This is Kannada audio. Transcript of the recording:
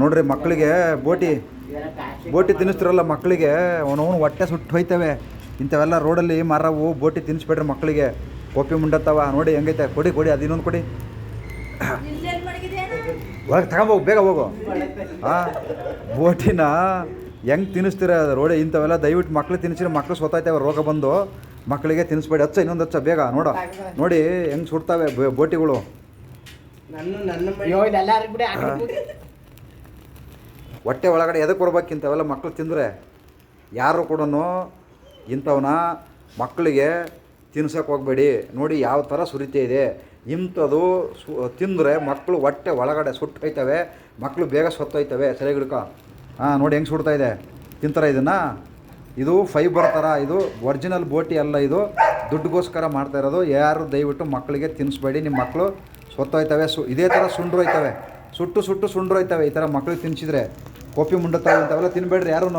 ನೋಡ್ರಿ ಮಕ್ಕಳಿಗೆ ಬೋಟಿ ಬೋಟಿ ತಿನ್ನಿಸ್ತಿರಲ್ಲ ಮಕ್ಕಳಿಗೆ ಅವನವನು ಹೊಟ್ಟೆ ಸುಟ್ಟು ಹೋಯ್ತವೆ. ಇಂಥವೆಲ್ಲ ರೋಡಲ್ಲಿ ಮರವು, ಬೋಟಿ ತಿನ್ನಿಸ್ಬೇಡ್ರಿ ಮಕ್ಕಳಿಗೆ. ಕೋಪಿ ಮುಂಡತ್ತವ, ನೋಡಿ ಹೆಂಗೈತೆ. ಕೊಡಿ ಕೊಡಿ, ಅದು ಇನ್ನೊಂದು ಕೊಡಿ. ಹೊರಗೆ ತಗೊಂಬೋಗು ಬೇಗ ಹೋಗು. ಹಾಂ ಬೋಟಿನ ಹೆಂಗೆ ತಿನ್ನಿಸ್ತೀರ ರೋಡಿ ಇಂಥವೆಲ್ಲ ದಯವಿಟ್ಟು ಮಕ್ಳು ತಿನ್ನಿಸಿದ್ರೆ ಮಕ್ಳು ಸೋತಾಯ್ತವೆ, ರೋಗ ಬಂದು. ಮಕ್ಕಳಿಗೆ ತಿನ್ನಿಸ್ಬೇಡಿ, ಹಚ್ಚ, ಇನ್ನೊಂದು ಹಚ್ಚ, ಬೇಗ, ನೋಡ. ನೋಡಿ ಹೆಂಗೆ ಸುಡ್ತಾವೆ ಬೋಟಿಗಳು. ಹೊಟ್ಟೆ ಒಳಗಡೆ ಎದಕ್ಕೆ ಬರ್ಬೇಕು ಇಂಥವೆಲ್ಲ ಮಕ್ಕಳು ತಿಂದರೆ? ಯಾರು ಕೂಡ ಇಂಥವನ್ನ ಮಕ್ಕಳಿಗೆ ತಿನ್ಸೋಕೆ ಹೋಗಬೇಡಿ. ನೋಡಿ ಯಾವ ಥರ ಸುರಿತೆ ಇದೆ. ಇಂಥದ್ದು ಸು, ತಿಂದರೆ ಮಕ್ಕಳು ಹೊಟ್ಟೆ ಒಳಗಡೆ ಸುಟ್ಟು ಹೋಯ್ತವೆ ಮಕ್ಕಳು ಬೇಗ ಸತ್ತೋಯ್ತವೆ. ಸರಿಯಾಗಿ ಹಾಂ, ನೋಡಿ ಹೆಂಗೆ ಸುಡ್ತಾ ಇದೆ. ತಿಂತಾರೆ ಇದನ್ನು? ಇದು ಫೈಬರ್ ಥರ, ಇದು ಒರಿಜಿನಲ್ ಬೋಟಿ ಅಲ್ಲ ಇದು. ದುಡ್ಡುಗೋಸ್ಕರ ಮಾಡ್ತಾ ಇರೋದು. ಯಾರು ದಯವಿಟ್ಟು ಮಕ್ಕಳಿಗೆ ತಿನ್ನಿಸ್ಬೇಡಿ ನಿಮ್ಮ ಮಕ್ಕಳು ಸತ್ತೋಯ್ತವೆ, ಸು, ಇದೇ ಥರ ಸುಂಡ್ರೋಯ್ತವೆ. ಸುಟ್ಟು ಸುಟ್ಟು ಸುಂಡ್ರೋಯ್ತವೆ. ಈ ಥರ ಮಕ್ಕಳಿಗೆ ತಿನ್ಸಿದ್ರೆ. ಕೋಪಿ ಮುಂಡತ್ತವೆ ಇಂಥವೆಲ್ಲ ತಿನ್ಬೇಡ್ರಿ ಯಾರೂ